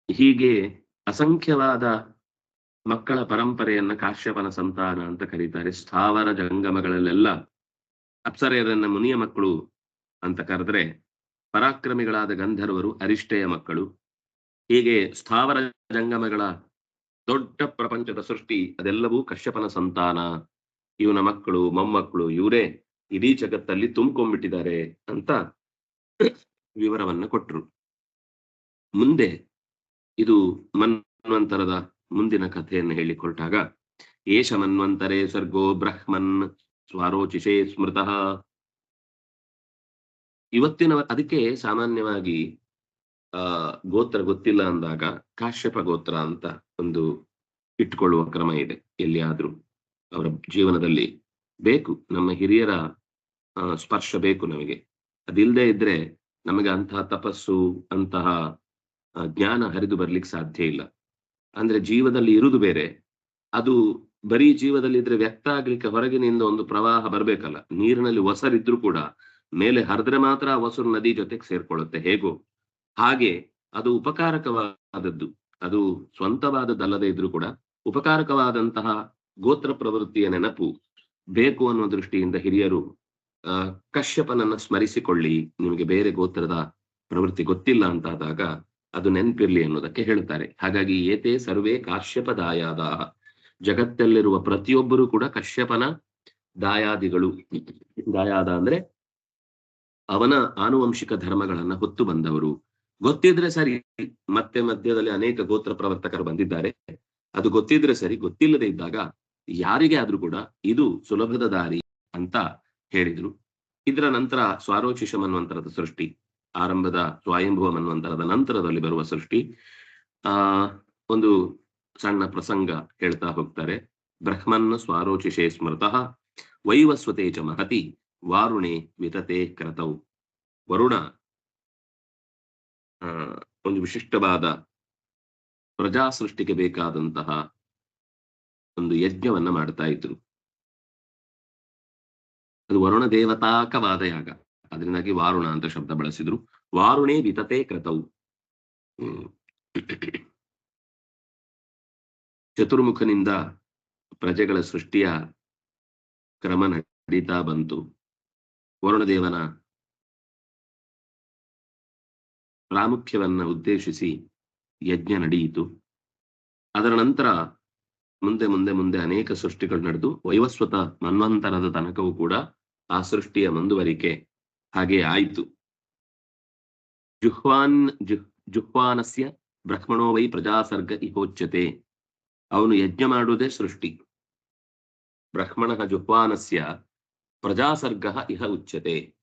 ಹೀಗೆ ಅಸಂಖ್ಯವಾದ ಮಕ್ಕಳ ಪರಂಪರೆಯನ್ನ ಕಾಶ್ಯಪನ ಸಂತಾನ ಅಂತ ಕರೀತಾರೆ. ಸ್ಥಾವರ ಜಂಗಮಗಳಲ್ಲೆಲ್ಲ ಅಪ್ಸರೆಯರನ್ನ ಮುನಿಯ ಮಕ್ಕಳು ಅಂತ ಕರೆದ್ರೆ ಪರಾಕ್ರಮಿಗಳಾದ ಗಂಧರ್ವರು ಅರಿಷ್ಟೆಯ ಮಕ್ಕಳು. ಹೀಗೆ ಸ್ಥಾವರ ಜಂಗಮಗಳ ದೊಡ್ಡ ಪ್ರಪಂಚದ ಸೃಷ್ಟಿ ಅದೆಲ್ಲವೂ ಕಶ್ಯಪನ ಸಂತಾನ ಇವನ ಮಕ್ಕಳು, ಮೊಮ್ಮಕ್ಕಳು, ಇವರೇ ಇಡೀ ಜಗತ್ತಲ್ಲಿ ತುಂಬಿಕೊಂಡ್ಬಿಟ್ಟಿದ್ದಾರೆ ಅಂತ ವಿವರವನ್ನ ಕೊಟ್ರು. ಮುಂದೆ ಇದು ಮನ್ವಂತರದ ಮುಂದಿನ ಕಥೆಯನ್ನು ಹೇಳಿಕೊಟ್ಟಾಗ, ಏಷ ಮನ್ವಂತರೇ ಸರ್ಗೋ ಬ್ರಹ್ಮನ್ ಸ್ವಾರೋಚಿಷೇ ಸ್ಮೃತಃ. ಇವತ್ತಿನ, ಅದಕ್ಕೆ ಸಾಮಾನ್ಯವಾಗಿ, ಆ, ಗೋತ್ರ ಗೊತ್ತಿಲ್ಲ ಅಂದಾಗ, ಕಾಶ್ಯಪ ಗೋತ್ರ ಅಂತ ಒಂದು ಇಟ್ಕೊಳ್ಳುವ ಕ್ರಮ ಇದೆ, ಎಲ್ಲಿಯಾದ್ರೂ. ಅವರ ಜೀವನದಲ್ಲಿ ಬೇಕು, ನಮ್ಮ ಹಿರಿಯರ ಸ್ಪರ್ಶ ಬೇಕು ನಮಗೆ. ಅದಿಲ್ಲದೆ ಇದ್ರೆ ನಮಗೆ ಅಂತಹ ತಪಸ್ಸು, ಅಂತಹ ಜ್ಞಾನ ಹರಿದು ಬರ್ಲಿಕ್ಕೆ ಸಾಧ್ಯ ಇಲ್ಲ. ಅಂದ್ರೆ ಜೀವದಲ್ಲಿ ಇರುವುದು ಬೇರೆ. ಅದು ಬರೀ ಜೀವದಲ್ಲಿ ಇದ್ರೆ ವ್ಯಕ್ತ ಆಗ್ಲಿಕ್ಕೆ ಹೊರಗಿನಿಂದ ಒಂದು ಪ್ರವಾಹ ಬರ್ಬೇಕಲ್ಲ. ನೀರಿನಲ್ಲಿ ಒಸರಿದ್ರು ಕೂಡ ಮೇಲೆ ಹರಿದ್ರೆ ಮಾತ್ರ ಆ ನದಿ ಜೊತೆಗೆ ಸೇರ್ಕೊಳ್ಳುತ್ತೆ. ಹೇಗೋ? ಹಾಗೆ ಅದು ಉಪಕಾರಕವಾದದ್ದು. ಅದು ಸ್ವಂತವಾದದ್ದಲ್ಲದೆ ಇದ್ರೂ ಕೂಡ ಉಪಕಾರಕವಾದಂತಹ ಗೋತ್ರ ಪ್ರವೃತ್ತಿಯ ನೆನಪು ಬೇಕು ಅನ್ನುವ ದೃಷ್ಟಿಯಿಂದ ಹಿರಿಯರು ಕಶ್ಯಪನನ್ನ ಸ್ಮರಿಸಿಕೊಳ್ಳಿ. ನಿಮಗೆ ಬೇರೆ ಗೋತ್ರದ ಪ್ರವೃತ್ತಿ ಗೊತ್ತಿಲ್ಲ ಅಂತಾದಾಗ ಅದು ನೆನಪಿರ್ಲಿ ಅನ್ನೋದಕ್ಕೆ ಹೇಳ್ತಾರೆ. ಹಾಗಾಗಿ ಏತೆ ಸರ್ವೇ ಕಾಶ್ಯಪ ದಾಯಾದ ಜಗತ್ತಲ್ಲಿರುವ ಪ್ರತಿಯೊಬ್ಬರೂ ಕೂಡ ಕಶ್ಯಪನ ದಾಯಾದಿಗಳು. ದಾಯಾದ ಅಂದ್ರೆ ಅವನ ಆನುವಂಶಿಕ ಧರ್ಮಗಳನ್ನ ಹೊತ್ತು ಬಂದವರು. ಗೊತ್ತಿದ್ರೆ ಸರಿ, ಮತ್ತೆ ಮಧ್ಯದಲ್ಲಿ ಅನೇಕ ಗೋತ್ರ ಪ್ರವರ್ತಕರು ಬಂದಿದ್ದಾರೆ. ಅದು ಗೊತ್ತಿದ್ರೆ ಸರಿ, ಗೊತ್ತಿಲ್ಲದೆ ಇದ್ದಾಗ ಯಾರಿಗೆ ಆದ್ರೂ ಕೂಡ ಇದು ಸುಲಭದ ದಾರಿ ಅಂತ ಹೇಳಿದ್ರು. ಇದರ ನಂತರ ಸ್ವಾರೋಚಿಷ ಮನ್ವಂತರದ ಸೃಷ್ಟಿ, ಆರಂಭದ ಸ್ವಯಂಭುವ ಮನ್ವಂತರದ ನಂತರದಲ್ಲಿ ಬರುವ ಸೃಷ್ಟಿ, ಆ, ಒಂದು ಸಣ್ಣ ಪ್ರಸಂಗ ಹೇಳ್ತಾ ಹೋಗ್ತಾರೆ. ಬ್ರಹ್ಮನ್ ಸ್ವಾರೋಚಿಷೇ ಸ್ಮೃತಃ ವೈವಸ್ವತೆ ಚ ಮಹತಿ ವಾರುಣೆ ವಿತತೆ ಕ್ರತೌ ವರುಣ ಒಂದು ವಿಶಿಷ್ಟವಾದ ಪ್ರಜಾ ಸೃಷ್ಟಿಗೆ ಬೇಕಾದಂತಹ ಒಂದು ಯಜ್ಞವನ್ನ ಮಾಡ್ತಾ ಇದ್ರು. ಅದು ವರುಣ ದೇವತಾಕವಾದ ಯಾಗ. ಅದರಿಂದಾಗಿ ವಾರುಣ ಅಂತ ಶಬ್ದ ಬಳಸಿದ್ರು. ವಾರುಣೇ ವಿತತೆ ಕೃತವು. ಚತುರ್ಮುಖನಿಂದ ಪ್ರಜೆಗಳ ಸೃಷ್ಟಿಯ ಕ್ರಮ ನಡೀತಾ ಬಂತು. ವರುಣದೇವನ ಪ್ರಾಮುಖ್ಯವನ್ನ ಉದ್ದೇಶಿಸಿ ಯಜ್ಞ ನಡೆಯಿತು. ಅದರ ನಂತರ ಮುಂದೆ ಮುಂದೆ ಮುಂದೆ ಅನೇಕ ಸೃಷ್ಟಿಗಳು ನಡೆದು ವೈವಸ್ವತ ಮನ್ವಂತರದ ತನಕವೂ ಕೂಡ ಆ ಸೃಷ್ಟಿಯ ಮುಂದುವರಿಕೆ ಹಾಗೆ ಆಯಿತು. ಜುಹ್ವಾನ್, ಜುಹ್, ಜುಹ್ವಾನಸ್ಯ ಬ್ರಹ್ಮಣೋ ವೈ ಪ್ರಜಾಸರ್ಗ ಇಹೋಚ್ಯತೆ. ಅವನು ಯಜ್ಞ ಮಾಡುವುದೇ ಸೃಷ್ಟಿ. ಬ್ರಹ್ಮಣ ಜುಹ್ವಾನಸ್ಯ ಪ್ರಜಾಸರ್ಗ ಇಹ ಉಚ್ಯತೆ.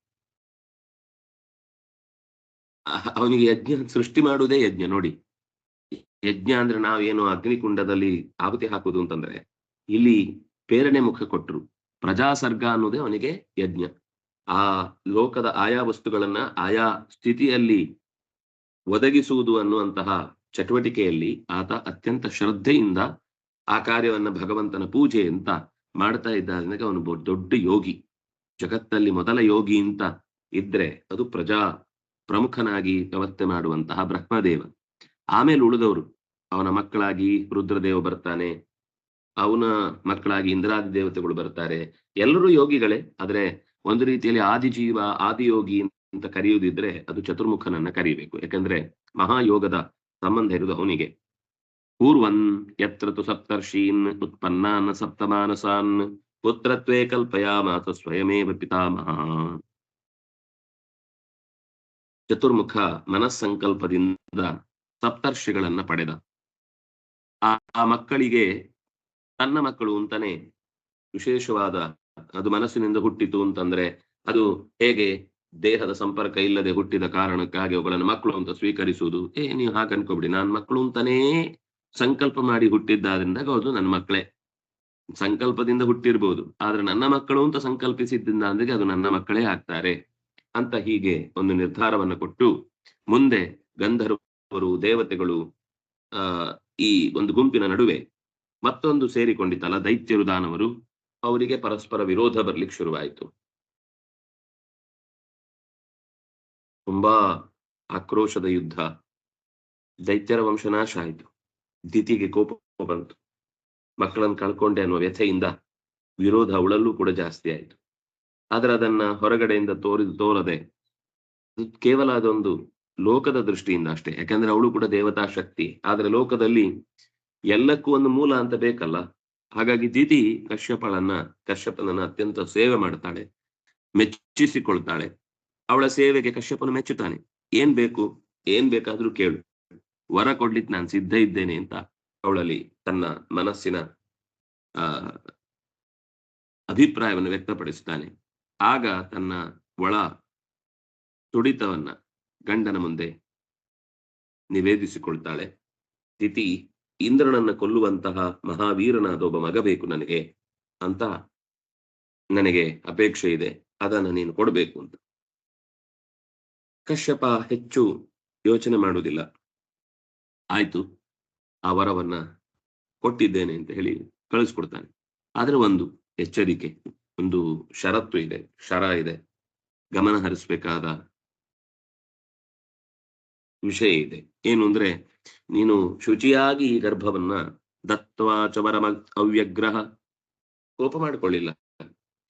ಅವನಿಗೆ ಯಜ್ಞ, ಸೃಷ್ಟಿ ಮಾಡುವುದೇ ಯಜ್ಞ, ನೋಡಿ. ಯಜ್ಞ ಅಂದ್ರೆ ನಾವೇನು ಅಗ್ನಿಕುಂಡದಲ್ಲಿ ಆಹುತಿ ಹಾಕುದು ಅಂತಂದ್ರೆ, ಇಲ್ಲಿ ಪ್ರೇರಣೆ ಮುಖ ಕೊಟ್ರು. ಪ್ರಜಾಸರ್ಗ ಅನ್ನೋದೇ ಅವನಿಗೆ ಯಜ್ಞ. ಆ ಲೋಕದ ಆಯಾ ವಸ್ತುಗಳನ್ನ ಆಯಾ ಸ್ಥಿತಿಯಲ್ಲಿ ಒದಗಿಸುವುದು ಅನ್ನುವಂತಹ ಚಟುವಟಿಕೆಯಲ್ಲಿ ಆತ ಅತ್ಯಂತ ಶ್ರದ್ಧೆಯಿಂದ ಆ ಕಾರ್ಯವನ್ನ ಭಗವಂತನ ಪೂಜೆ ಅಂತ ಮಾಡ್ತಾ ಇದ್ದಾಗ ಅವನು ದೊಡ್ಡ ಯೋಗಿ. ಜಗತ್ತಲ್ಲಿ ಮೊದಲ ಯೋಗಿ ಅಂತ ಇದ್ರೆ ಅದು ಪ್ರಜಾ ಪ್ರಮುಖನಾಗಿ ವ್ಯವಸ್ಥೆ ಮಾಡುವಂತಹ ಬ್ರಹ್ಮದೇವ. ಆಮೇಲೆ ಉಳಿದವರು, ಅವನ ಮಕ್ಕಳಾಗಿ ರುದ್ರದೇವ ಬರ್ತಾನೆ, ಅವನ ಮಕ್ಕಳಾಗಿ ಇಂದ್ರಾದಿ ದೇವತೆಗಳು ಬರ್ತಾರೆ, ಎಲ್ಲರೂ ಯೋಗಿಗಳೇ, ಆದ್ರೆ ಒಂದು ರೀತಿಯಲ್ಲಿ ಆದಿಜೀವ, ಆದಿಯೋಗಿ ಅಂತ ಕರೆಯುವುದಿದ್ರೆ ಅದು ಚತುರ್ಮುಖನನ್ನ ಕರೀಬೇಕು. ಯಾಕಂದ್ರೆ ಮಹಾಯೋಗದ ಸಂಬಂಧ ಇರುವುದು ಅವನಿಗೆ. ಪೂರ್ವನ್ ಯತ್ರ ತು ಸಪ್ತರ್ಷೀನ್ ಉತ್ಪನ್ನಾನ್ ಸಪ್ತಮಾನಸಾನ್ ಪುತ್ರತ್ವೇ ಕಲ್ಪಯಾಮಾತ ಸ್ವಯಮೇವ ಪಿತಾಮಹ. ಚತುರ್ಮುಖ ಮನಸ್ಸಂಕಲ್ಪದಿಂದ ಸಪ್ತರ್ಷಿಗಳನ್ನ ಪಡೆದ. ಆ ಮಕ್ಕಳಿಗೆ ತನ್ನ ಮಕ್ಕಳು ಅಂತಾನೆ ವಿಶೇಷವಾದ ಅದು ಮನಸ್ಸಿನಿಂದ ಹುಟ್ಟಿತು ಅಂತಂದ್ರೆ ಅದು ಹೇಗೆ ದೇಹದ ಸಂಪರ್ಕ ಇಲ್ಲದೆ ಹುಟ್ಟಿದ ಕಾರಣಕ್ಕಾಗಿ ಅವುಗಳನ್ನು ಮಕ್ಕಳು ಅಂತ ಸ್ವೀಕರಿಸುವುದು. ಏ, ನೀವು ಹಾಗೆ ಅನ್ಕೋಬಿಡಿ. ನಾನ್ ಮಕ್ಕಳು ಅಂತಾನೇ ಸಂಕಲ್ಪ ಮಾಡಿ ಹುಟ್ಟಿದ್ದಾದ್ರಿಂದ ಅದು ನನ್ನ ಮಕ್ಕಳೇ. ಸಂಕಲ್ಪದಿಂದ ಹುಟ್ಟಿರ್ಬೋದು. ಆದ್ರೆ ನನ್ನ ಮಕ್ಕಳು ಅಂತ ಸಂಕಲ್ಪಿಸಿದ್ದಿಂದ ಅಂದ್ರೆ ಅದು ನನ್ನ ಮಕ್ಕಳೇ ಆಗ್ತಾರೆ ಅಂತ ಹೀಗೆ ಒಂದು ನಿರ್ಧಾರವನ್ನು ಕೊಟ್ಟು ಮುಂದೆ ಗಂಧರ್ವರು ದೇವತೆಗಳು, ಆ, ಈ ಒಂದು ಗುಂಪಿನ ನಡುವೆ ಮತ್ತೊಂದು ಸೇರಿಕೊಂಡಿತಲ್ಲ ದೈತ್ಯರು ದಾನವರು ಅವರಿಗೆ ಪರಸ್ಪರ ವಿರೋಧ ಬರ್ಲಿಕ್ಕೆ ಶುರುವಾಯಿತು. ತುಂಬಾ ಆಕ್ರೋಶದ ಯುದ್ಧ. ದೈತ್ಯರ ವಂಶನಾಶ ಆಯಿತು. ದಿತಿಗೆ ಕೋಪ ಬಂತು. ಮಕ್ಕಳನ್ನು ಕಳ್ಕೊಂಡೆ ಅನ್ನುವ ವ್ಯಥೆಯಿಂದ ವಿರೋಧ ಉಳಲ್ಲೂ ಕೂಡ ಜಾಸ್ತಿ ಆಯಿತು. ಆದ್ರೆ ಅದನ್ನ ಹೊರಗಡೆಯಿಂದ ತೋರಿದು, ತೋರದೆ ಕೇವಲ ಅದೊಂದು ಲೋಕದ ದೃಷ್ಟಿಯಿಂದ ಅಷ್ಟೇ. ಯಾಕಂದ್ರೆ ಅವಳು ಕೂಡ ದೇವತಾ ಶಕ್ತಿ. ಆದ್ರೆ ಲೋಕದಲ್ಲಿ ಎಲ್ಲಕ್ಕೂ ಒಂದು ಮೂಲ ಅಂತ ಬೇಕಲ್ಲ. ಹಾಗಾಗಿ ದಿತಿ ಕಶ್ಯಪಳನ್ನ, ಕಶ್ಯಪನನ್ನ ಅತ್ಯಂತ ಸೇವೆ ಮಾಡ್ತಾಳೆ ಮೆಚ್ಚಿಸಿಕೊಳ್ತಾಳೆ. ಅವಳ ಸೇವೆಗೆ ಕಶ್ಯಪನು ಮೆಚ್ಚುತ್ತಾನೆ. ಏನ್ ಬೇಕು? ಏನ್ ಬೇಕಾದ್ರೂ ಕೇಳು. ವರ ಕೊಡ್ಲಿಕ್ಕೆ ನಾನು ಸಿದ್ಧ ಇದ್ದೇನೆ ಅಂತ ಅವಳಲ್ಲಿ ತನ್ನ ಮನಸ್ಸಿನ, ಆ, ಅಭಿಪ್ರಾಯವನ್ನು ವ್ಯಕ್ತಪಡಿಸುತ್ತಾನೆ ಆಗ ತನ್ನ ಒಳ ತುಡಿತವನ್ನ ಗಂಡನ ಮುಂದೆ ನಿವೇದಿಸಿಕೊಳ್ತಾಳೆ. ತಿಥಿ, ಇಂದ್ರನನ್ನ ಕೊಲ್ಲುವಂತಹ ಮಹಾವೀರನಾದ ಒಬ್ಬ ಮಗ ಬೇಕು ನನಗೆ ಅಂತ ನನಗೆ ಅಪೇಕ್ಷೆ ಇದೆ. ಅದನ್ನ ನೀನು ಕೊಡಬೇಕು ಅಂತ. ಕಶ್ಯಪ ಹೆಚ್ಚು ಯೋಚನೆ ಮಾಡುವುದಿಲ್ಲ. ಆಯ್ತು, ಆ ವರವನ್ನ ಕೊಟ್ಟಿದ್ದೇನೆ ಅಂತ ಹೇಳಿ ಕಳಿಸ್ಕೊಡ್ತಾನೆ. ಆದ್ರೆ ಒಂದು ಎಚ್ಚರಿಕೆ, ಒಂದು ಷರತ್ತು ಇದೆ ಶರ ಇದೆ. ಗಮನ ಹರಿಸ್ಬೇಕಾದ ವಿಷಯ ಇದೆ. ಏನು ಅಂದ್ರೆ, ನೀನು ಶುಚಿಯಾಗಿ ಈ ಗರ್ಭವನ್ನ ದತ್ವಾ ಚವರ ಅವ್ಯಗ್ರಹ ಕೋಪ ಮಾಡಿಕೊಳ್ಳಿಲ್ಲ.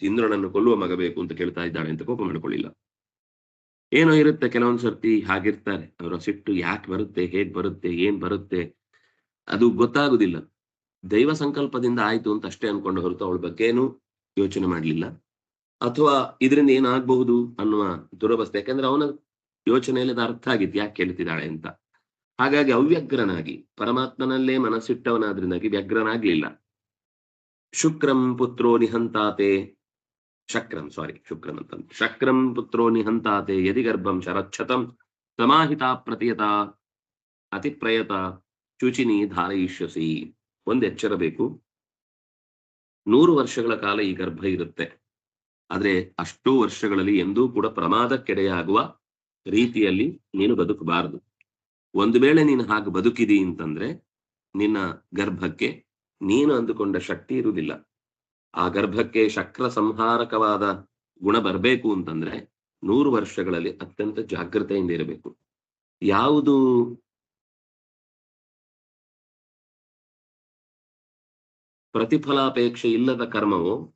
ಇಂದ್ರನನ್ನು ಕೊಲ್ಲುವ ಮಗ ಬೇಕು ಅಂತ ಕೇಳ್ತಾ ಇದ್ದಾಳೆ ಅಂತ ಕೋಪ ಮಾಡಿಕೊಳ್ಳಿಲ್ಲ. ಏನೋ ಇರುತ್ತೆ ಕೆಲವೊಂದ್ ಸರ್ತಿ ಹಾಗಿರ್ತಾರೆ. ಅವರ ಸಿಟ್ಟು ಯಾಕೆ ಬರುತ್ತೆ, ಹೇಗ್ ಬರುತ್ತೆ, ಏನ್ ಬರುತ್ತೆ, ಅದು ಗೊತ್ತಾಗುದಿಲ್ಲ. ದೈವ ಸಂಕಲ್ಪದಿಂದ ಆಯ್ತು ಅಂತ ಅಷ್ಟೇ ಅನ್ಕೊಂಡು ಹೊರತು ಅವಳ ಬಗ್ಗೆನೂ ಯೋಚನೆ ಮಾಡ್ಲಿಲ್ಲ. ಅಥವಾ ಇದರಿಂದ ಏನಾಗಬಹುದು ಅನ್ನುವ ದುರವಸ್ಥೆ. ಯಾಕಂದ್ರೆ ಅವನ ಯೋಚನೆಯಲ್ಲಿ ಅದು ಅರ್ಥ ಆಗಿತ್ತು ಯಾಕೆ ಕೇಳ್ತಿದ್ದಾಳೆ ಅಂತ. ಹಾಗಾಗಿ ಅವ್ಯಗ್ರನಾಗಿ, ಪರಮಾತ್ಮನಲ್ಲೇ ಮನಸ್ಸಿಟ್ಟವನಾದ್ರಿಂದಾಗಿ ವ್ಯಗ್ರನಾಗ್ಲಿಲ್ಲ. ಶುಕ್ರಂ ಪುತ್ರೋ ನಿಹಂತಾತೆ, ಶಕ್ರಂ ಸಾರಿ ಶುಕ್ರಂ ಅಂತ ಶಕ್ರಂ ಪುತ್ರೋ ನಿಹಂತಾತೆ ಯದಿ ಗರ್ಭಂ ಶರಚ್ಛತಂ ಸಮಾಹಿತ ಪ್ರತಿಯತ, ಅತಿಪ್ರಯತ, ಶುಚಿನಿ ಧಾರಯಿಷ್ಯಸಿ. ಒಂದು ಎಚ್ಚರ ಬೇಕು. ನೂರು ವರ್ಷಗಳ ಕಾಲ ಈ ಗರ್ಭ ಇರುತ್ತೆ. ಆದ್ರೆ ಅಷ್ಟು ವರ್ಷಗಳಲ್ಲಿ ಎಂದೂ ಕೂಡ ಪ್ರಮಾದಕ್ಕೆಡೆಯಾಗುವ ರೀತಿಯಲ್ಲಿ ನೀನು ಬದುಕಬಾರದು. ಒಂದು ವೇಳೆ ನೀನು ಹಾಗೆ ಬದುಕಿದಿ ಅಂತಂದ್ರೆ ನಿನ್ನ ಗರ್ಭಕ್ಕೆ ನೀನು ಅಂದುಕೊಂಡ ಶಕ್ತಿ ಇರುವುದಿಲ್ಲ. ಆ ಗರ್ಭಕ್ಕೆ ಶಕ್ರ ಸಂಹಾರಕವಾದ ಗುಣ ಬರಬೇಕು ಅಂತಂದ್ರೆ ನೂರು ವರ್ಷಗಳಲ್ಲಿ ಅತ್ಯಂತ ಜಾಗ್ರತೆಯಿಂದ ಇರಬೇಕು. ಯಾವುದು ಪ್ರತಿಫಲಾಪೇಕ್ಷೆ ಇಲ್ಲದ ಕರ್ಮವು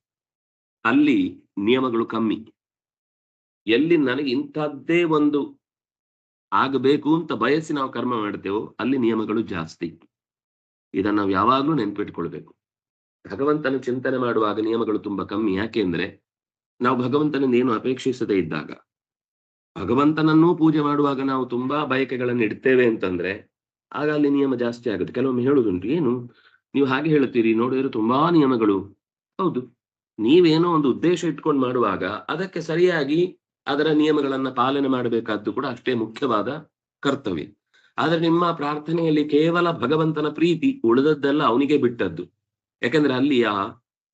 ಅಲ್ಲಿ ನಿಯಮಗಳು ಕಮ್ಮಿ. ಎಲ್ಲಿ ನನಗೆ ಇಂಥದ್ದೇ ಒಂದು ಆಗಬೇಕು ಅಂತ ಬಯಸಿ ನಾವು ಕರ್ಮ ಮಾಡ್ತೇವೋ, ಅಲ್ಲಿ ನಿಯಮಗಳು ಜಾಸ್ತಿ. ಇದನ್ನ ನಾವು ಯಾವಾಗ್ಲೂ ನೆನ್ಪಿಟ್ಕೊಳ್ಬೇಕು. ಭಗವಂತನ ಚಿಂತನೆ ಮಾಡುವಾಗ ನಿಯಮಗಳು ತುಂಬಾ ಕಮ್ಮಿ. ಯಾಕೆಂದ್ರೆ ನಾವು ಭಗವಂತನಿಂದ ಏನು ಅಪೇಕ್ಷಿಸದೇ ಇದ್ದಾಗ. ಭಗವಂತನನ್ನೂ ಪೂಜೆ ಮಾಡುವಾಗ ನಾವು ತುಂಬಾ ಬಯಕೆಗಳನ್ನು ಇಡ್ತೇವೆ ಅಂತಂದ್ರೆ, ಆಗ ಅಲ್ಲಿ ನಿಯಮ ಜಾಸ್ತಿ ಆಗುತ್ತೆ. ಕೆಲವೊಮ್ಮೆ ಹೇಳುದುಂಟು ಏನು? ನೀವು ಹಾಗೆ ಹೇಳ್ತೀರಿ ನೋಡಿದ್ರೆ ತುಂಬಾ ನಿಯಮಗಳು. ಹೌದು. ನೀವೇನೋ ಒಂದು ಉದ್ದೇಶ ಇಟ್ಕೊಂಡು ಮಾಡುವಾಗ ಅದಕ್ಕೆ ಸರಿಯಾಗಿ ಅದರ ನಿಯಮಗಳನ್ನ ಪಾಲನೆ ಮಾಡಬೇಕಾದ್ದು ಕೂಡ ಅಷ್ಟೇ ಮುಖ್ಯವಾದ ಕರ್ತವ್ಯ. ಆದ್ರೆ ನಿಮ್ಮ ಪ್ರಾರ್ಥನೆಯಲ್ಲಿ ಕೇವಲ ಭಗವಂತನ ಪ್ರೀತಿ ಉಳಿದದ್ದೆಲ್ಲ ಅವನಿಗೆ ಬಿಟ್ಟದ್ದು. ಯಾಕಂದ್ರೆ ಅಲ್ಲಿ ಆ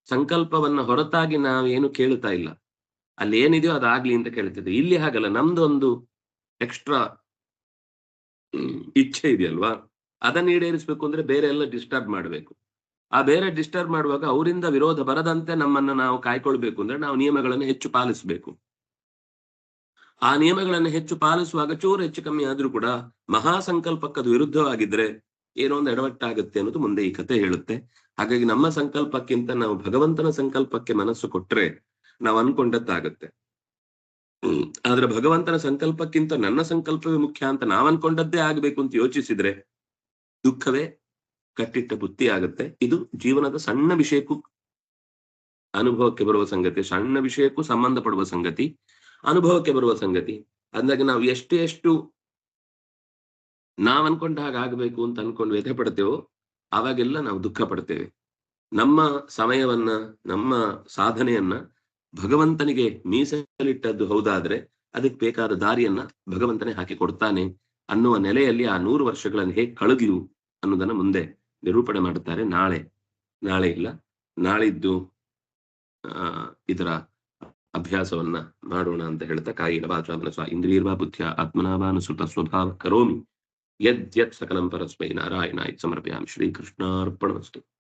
ಸಂಕಲ್ಪವನ್ನ ಹೊರತಾಗಿ ನಾವೇನು ಕೇಳ್ತಾ ಇಲ್ಲ. ಅಲ್ಲಿ ಏನಿದೆಯೋ ಅದಾಗ್ಲಿ ಅಂತ ಕೇಳ್ತಿದ್ದೆ ಇಲ್ಲಿ ಹಾಗಲ್ಲ, ನಮ್ದೊಂದು ಎಕ್ಸ್ಟ್ರಾ ಇಚ್ಛೆ ಇದೆಯಲ್ವಾ? ಅದನ್ನ ಈಡೇರಿಸ್ಬೇಕು ಅಂದ್ರೆ ಬೇರೆ ಎಲ್ಲ ಡಿಸ್ಟರ್ಬ್ ಮಾಡಬೇಕು. ಆ ಬೇರೆ ಡಿಸ್ಟರ್ಬ್ ಮಾಡುವಾಗ ಅವರಿಂದ ವಿರೋಧ ಬರದಂತೆ ನಮ್ಮನ್ನ ನಾವು ಕಾಯ್ಕೊಳ್ಬೇಕು ಅಂದ್ರೆ ನಾವು ನಿಯಮಗಳನ್ನು ಹೆಚ್ಚು ಪಾಲಿಸಬೇಕು. ಆ ನಿಯಮಗಳನ್ನು ಹೆಚ್ಚು ಪಾಲಿಸುವಾಗ ಚೂರು ಹೆಚ್ಚು ಕಮ್ಮಿ ಆದ್ರೂ ಕೂಡ ಮಹಾ ಸಂಕಲ್ಪಕ್ಕದು ವಿರುದ್ಧವಾಗಿದ್ರೆ ಏನೋ ಒಂದು ಎಡವಟ್ಟಾಗುತ್ತೆ ಅನ್ನೋದು ಮುಂದೆ ಈ ಕತೆ ಹೇಳುತ್ತೆ. ಹಾಗಾಗಿ ನಮ್ಮ ಸಂಕಲ್ಪಕ್ಕಿಂತ ನಾವು ಭಗವಂತನ ಸಂಕಲ್ಪಕ್ಕೆ ಮನಸ್ಸು ಕೊಟ್ರೆ ನಾವು ಅನ್ಕೊಂಡದ್ದಾಗತ್ತೆ. ಆದ್ರೆ ಭಗವಂತನ ಸಂಕಲ್ಪಕ್ಕಿಂತ ನನ್ನ ಸಂಕಲ್ಪವೇ ಮುಖ್ಯ ಅಂತ ನಾವ್ ಅನ್ಕೊಂಡದ್ದೇ ಆಗ್ಬೇಕು ಅಂತ ಯೋಚಿಸಿದ್ರೆ ದುಃಖವೇ ಕಟ್ಟಿಟ್ಟ ಬುತ್ತಿ ಆಗುತ್ತೆ. ಇದು ಜೀವನದ ಸಣ್ಣ ವಿಷಯಕ್ಕೂ ಅನುಭವಕ್ಕೆ ಬರುವ ಸಂಗತಿ, ಸಣ್ಣ ವಿಷಯಕ್ಕೂ ಸಂಬಂಧ ಪಡುವ ಸಂಗತಿ. ಅನುಭವಕ್ಕೆ ಬರುವ ಸಂಗತಿ. ಅಂದಾಗ ನಾವು ಎಷ್ಟು ಎಷ್ಟು ನಾವ್ ಅನ್ಕೊಂಡ ಹಾಗೆ ಆಗ್ಬೇಕು ಅಂತ ಅನ್ಕೊಂಡು ವ್ಯಥೆ ಪಡ್ತೇವೋ ಅವಾಗೆಲ್ಲ ನಾವು ದುಃಖ ಪಡ್ತೇವೆ. ನಮ್ಮ ಸಮಯವನ್ನ, ನಮ್ಮ ಸಾಧನೆಯನ್ನ ಭಗವಂತನಿಗೆ ಮೀಸಲಿಟ್ಟದ್ದು ಹೌದಾದ್ರೆ ಅದಕ್ಕೆ ಬೇಕಾದ ದಾರಿಯನ್ನ ಭಗವಂತನೇ ಹಾಕಿ ಕೊಡ್ತಾನೆ ಅನ್ನುವ ನೆಲೆಯಲ್ಲಿ ಆ ನೂರು ವರ್ಷಗಳನ್ನು ಹೇಗೆ ಕಳೆದ್ಲು ಅನ್ನೋದನ್ನ ಮುಂದೆ ನಿರೂಪಣೆ ಮಾಡುತ್ತಾರೆ ನಾಳೆ. ನಾಳೆ ಇಲ್ಲ, ನಾಳಿದ್ದು ಇದರ ಅಭ್ಯಾಸವನ್ನ ಮಾಡೋಣ ಅಂತ ಹೇಳ್ತಾ ಕಾಯಿನ ವಾಚ ಮನಸ ಇಂದ್ರಿಯರ್ವಾ ಬುದ್ಧಿಯ ಆತ್ಮನಾವಾನುಸೃತ ಸ್ವಭಾವ ಕರೋಮಿ. ಯದ್ ಯತ್ ಸಕಲಂ ಪರಸ್ಮೈ ನಾರಾಯಣ ಸಮರ್ಪಯಾಮಿ ಶ್ರೀಕೃಷ್ಣಾರ್ಪಣಮಸ್ತು.